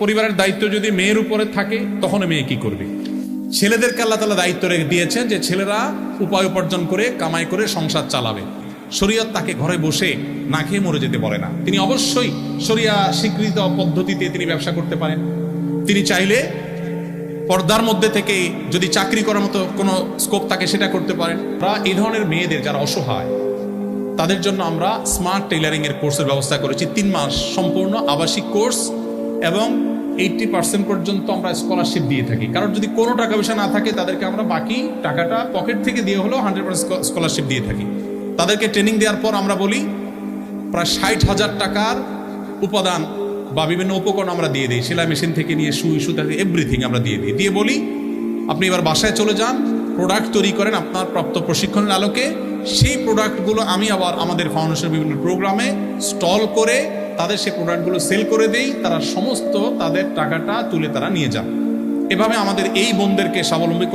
পরিবারের দায়িত্ব যদি মেয়ের উপরে থাকে, তখন মেয়ে কি করবে? ছেলেদেরকে আল্লাহ তালা দায়িত্ব রেখে দিয়েছেন যে ছেলেরা উপায় উপার্জন করে, কামাই করে সংসার চালাবে। শরীয়ত তাকে ঘরে বসে না খেয়ে মরে যেতে বলে না। তিনি অবশ্যই শরিয়া স্বীকৃত পদ্ধতিতে তিনি ব্যবসা করতে পারেন। তিনি চাইলে পর্দার মধ্যে থেকে যদি চাকরি করার মতো কোনো স্কোপ থাকে, সেটা করতে পারেন। আমরা এই ধরনের মেয়েদের যারা অসহায়, তাদের জন্য আমরা স্মার্ট টেইলারিং এর কোর্সের ব্যবস্থা করেছি। তিন মাস সম্পূর্ণ আবাসিক কোর্স এবং এইটটি পার্সেন্ট পর্যন্ত আমরা স্কলারশিপ দিয়ে থাকি। কারণ যদি কোনো টাকা পয়সা না থাকে, তাদেরকে আমরা বাকি টাকাটা পকেট থেকে দিয়ে হলেও হান্ড্রেড পার্সেন্ট স্কলারশিপ দিয়ে থাকি। তাদেরকে ট্রেনিং দেওয়ার পর আমরা বলি, প্রায় ষাট হাজার টাকার উপাদান বা বিভিন্ন উপকরণ আমরা দিয়ে দিই। সেলাই মেশিন থেকে নিয়ে সুই সুতা এভরিথিং আমরা দিয়ে দিই। দিয়ে বলি, আপনি এবার বাসায় চলে যান প্রোডাক্ট তৈরি করেন আপনার প্রাপ্ত প্রশিক্ষণের আলোকে। সেই প্রোডাক্টগুলো আমি আবার আমাদের ফাউন্ডেশনের বিভিন্ন প্রোগ্রামে স্টল করে তাদের সে প্রোডাক্টগুলো সেল করে দেই, তারা সমস্ত তাদের টাকাটা তুলে তারা নিয়ে যান। এভাবে আমাদের এই বোনদেরকে স্বাবলম্বী